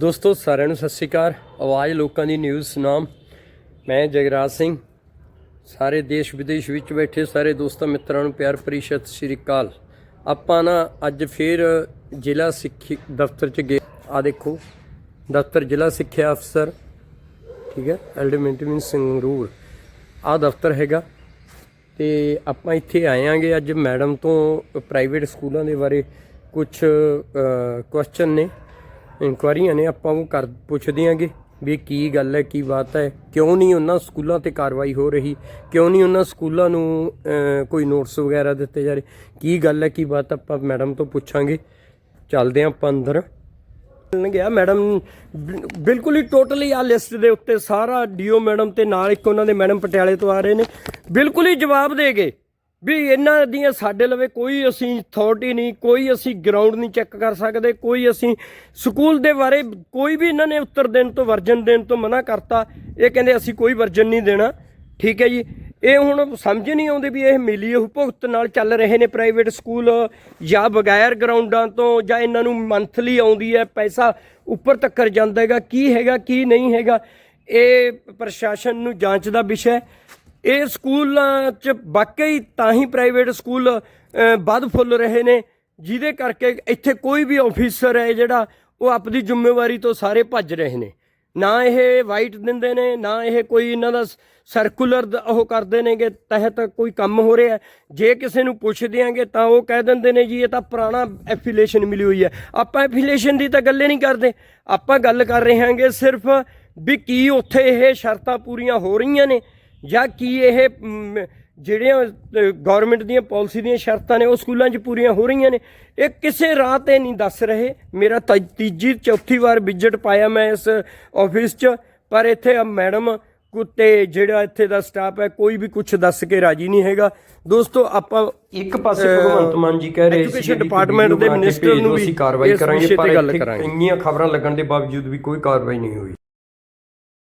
ਦੋਸਤੋ, ਸਾਰਿਆਂ ਨੂੰ ਸਤਿ ਸ਼੍ਰੀ ਅਕਾਲ। ਆਵਾਜ਼ ਲੋਕਾਂ ਦੀ ਨਿਊਜ਼ ਸੁਨਾਮ ਮੈਂ ਜਗਰਾਜ ਸਿੰਘ। ਸਾਰੇ ਦੇਸ਼ ਵਿਦੇਸ਼ ਵਿੱਚ ਬੈਠੇ ਸਾਰੇ ਦੋਸਤਾਂ ਮਿੱਤਰਾਂ ਨੂੰ ਪਿਆਰ ਭਰੀ ਸਤਿ ਸ਼੍ਰੀ ਅਕਾਲ। ਆਪਾਂ ਨਾ ਅੱਜ ਫੇਰ ਜ਼ਿਲ੍ਹਾ ਸਿੱਖੀ ਦਫ਼ਤਰ ਚ ਗਏ। ਆ ਦੇਖੋ, ਦਫ਼ਤਰ ਜ਼ਿਲ੍ਹਾ ਸਿੱਖਿਆ ਅਫਸਰ, ਠੀਕ ਹੈ ਐਲਡੀਮੈਂਟਰੀ ਸੰਗਰੂਰ। ਆ ਦਫ਼ਤਰ ਹੈਗਾ। ਤੇ ਆਪਾਂ ਇੱਥੇ ਆਏ ਆਏਾਂਗੇ ਅੱਜ ਮੈਡਮ ਤੋਂ ਪ੍ਰਾਈਵੇਟ ਸਕੂਲਾਂ ਦੇ ਬਾਰੇ ਕੁਝ ਕੁਐਸਚਨ ਨੇ। ਇਨਕੁਆਰੀਆਂ ਨੇ ਆਪਾਂ ਉਹ ਕਰ ਪੁੱਛਦੇ ਆਂਗੇ ਵੀ ਕੀ ਗੱਲ ਹੈ, ਕੀ ਬਾਤ ਹੈ। ਕਿਉਂ ਨਹੀਂ ਉਹਨਾਂ ਸਕੂਲਾਂ ਤੇ ਕਾਰਵਾਈ ਹੋ ਰਹੀ? ਕਿਉਂ ਨਹੀਂ ਉਹਨਾਂ ਸਕੂਲਾਂ ਨੂੰ ਕੋਈ ਨੋਟਸ ਵਗੈਰਾ ਦਿੱਤੇ ਜਾ ਰਹੇ? ਕੀ ਗੱਲ ਹੈ, ਕੀ ਬਾਤ ਆਪਾਂ ਮੈਡਮ ਤੋਂ ਪੁੱਛਾਂਗੇ। ਚੱਲਦੇ ਹਾਂ ਆਪਾਂ ਅੰਦਰ। ਮਿਲਣ ਗਿਆ ਮੈਡਮ, ਬਿਲਕੁਲ ਹੀ ਟੋਟਲੀ ਆ ਲਿਸਟ ਦੇ ਉੱਤੇ ਸਾਰਾ ਡੀਓ ਮੈਡਮ ਤੇ ਨਾਲ ਇੱਕ ਉਹਨਾਂ ਦੇ ਮੈਡਮ ਪਟਿਆਲੇ ਤੋਂ ਆ ਰਹੇ ਨੇ। ਬਿਲਕੁਲ ਹੀ ਜਵਾਬ ਦੇ ਗਏ। ਵੀ ਇਹਨਾਂ ਦੀਆਂ ਸਾਡੇ ਲਵੇ ਕੋਈ ਅਸੀਂ ਅਥਾਰਟੀ ਨਹੀਂ, ਕੋਈ ਅਸੀਂ ਗਰਾਊਂਡ ਨਹੀਂ ਚੈੱਕ ਕਰ ਸਕਦੇ, ਕੋਈ ਅਸੀਂ ਸਕੂਲ ਦੇ ਬਾਰੇ ਕੋਈ ਵੀ ਇਹਨਾਂ ਨੇ ਉੱਤਰ ਦੇਣ ਤੋਂ, ਵਰਜਨ ਦੇਣ ਤੋਂ ਮਨਾ ਕਰਤਾ, ਇਹ ਕਹਿੰਦੇ ਅਸੀਂ ਕੋਈ ਵਰਜਨ ਨਹੀਂ ਦੇਣਾ। ਠੀਕ ਹੈ ਜੀ। ਇਹ ਹੁਣ ਸਮਝ ਨਹੀਂ ਆਉਂਦੀ ਵੀ ਇਹ ਮਿਲੀ ਉਪਭੁਗਤ ਨਾਲ ਚੱਲ ਰਹੇ ਨੇ ਪ੍ਰਾਈਵੇਟ ਸਕੂਲ ਜਾਂ ਬਗੈਰ ਗਰਾਊਂਡਾਂ ਤੋਂ ਜਾਂ ਇਹਨਾਂ ਨੂੰ ਮੰਥਲੀ ਆਉਂਦੀ ਹੈ, ਪੈਸਾ ਉੱਪਰ ਤੱਕਰ ਜਾਂਦਾ ਹੈਗਾ, ਕੀ ਹੈਗਾ, ਕੀ ਨਹੀਂ ਹੈਗਾ, ਇਹ ਪ੍ਰਸ਼ਾਸਨ ਨੂੰ ਜਾਂਚ ਦਾ ਵਿਸ਼ਾ ਹੈ। ਇਹ ਸਕੂਲਾਂ 'ਚ ਵਾਕਈ ਤਾਂ ਹੀ ਪ੍ਰਾਈਵੇਟ ਸਕੂਲ ਵੱਧ ਫੁੱਲ ਰਹੇ ਨੇ, ਜਿਹਦੇ ਕਰਕੇ ਇੱਥੇ ਕੋਈ ਵੀ ਆਫੀਸਰ ਹੈ ਜਿਹੜਾ, ਉਹ ਆਪਣੀ ਜ਼ਿੰਮੇਵਾਰੀ ਤੋਂ ਸਾਰੇ ਭੱਜ ਰਹੇ ਨੇ। ਨਾ ਇਹ ਵਾਈਟ ਦਿੰਦੇ ਨੇ, ਨਾ ਇਹ ਕੋਈ ਇਹਨਾਂ ਦਾ ਸਰਕੂਲਰ ਉਹ ਕਰਦੇ ਨੇਗੇ, ਤਹਿਤ ਕੋਈ ਕੰਮ ਹੋ ਰਿਹਾ। ਜੇ ਕਿਸੇ ਨੂੰ ਪੁੱਛ ਦਿਆਂਗੇ ਤਾਂ ਉਹ ਕਹਿ ਦਿੰਦੇ ਨੇ ਜੀ, ਇਹ ਤਾਂ ਪੁਰਾਣਾ ਐਫੀਲੀਏਸ਼ਨ ਮਿਲੀ ਹੋਈ ਹੈ। ਆਪਾਂ ਐਫੀਲੀਏਸ਼ਨ ਦੀ ਤਾਂ ਗੱਲ ਹੀ ਨਹੀਂ ਕਰਦੇ। ਆਪਾਂ ਗੱਲ ਕਰ ਰਹੇ ਹਾਂਗੇ ਸਿਰਫ ਵੀ ਕੀ ਉੱਥੇ ਇਹ ਸ਼ਰਤਾਂ ਪੂਰੀਆਂ ਹੋ ਰਹੀਆਂ ਨੇ। ਜਾਂ ਕੀ ਇਹ ਜਿਹੜੀਆਂ ਗਵਰਨਮੈਂਟ ਦੀਆਂ ਪਾਲਿਸੀ ਦੀਆਂ ਸ਼ਰਤਾਂ ਨੇ ਉਹ ਸਕੂਲਾਂ 'ਚ ਪੂਰੀਆਂ ਹੋ ਰਹੀਆਂ ਨੇ? ਇਹ ਕਿਸੇ ਰਾਹ ਤੇ ਨਹੀਂ ਦੱਸ ਰਹੇ। ਮੇਰਾ ਤੀਜੀ ਚੌਥੀ ਵਾਰ ਵਿਜ਼ਿਟ ਪਾਇਆ ਮੈਂ ਇਸ ਆਫਿਸ 'ਚ ਪਰ ਇੱਥੇ ਆ ਮੈਡਮ ਕੁੱਤੇ ਜਿਹੜਾ ਇੱਥੇ ਦਾ ਸਟਾਫ ਹੈ ਕੋਈ ਵੀ ਕੁਝ ਦੱਸ ਕੇ ਰਾਜੀ ਨਹੀਂ ਹੈਗਾ। ਦੋਸਤੋ ਆਪਾਂ ਇੱਕ ਪਾਸੇ ਭਗਵੰਤ ਮਾਨ ਜੀ ਕਹਿ ਰਹੇ ਸੀ department ਦੇ minister ਨੂੰ ਵੀ ਅਸੀਂ ਕਾਰਵਾਈ ਕਰਾਂਗੇ ਪਰ। ਇੰਨੀਆਂ ਖਬਰਾਂ ਲੱਗਣ ਦੇ ਬਾਵਜੂਦ ਵੀ ਕੋਈ ਕਾਰਵਾਈ ਨਹੀਂ ਹੋਈ।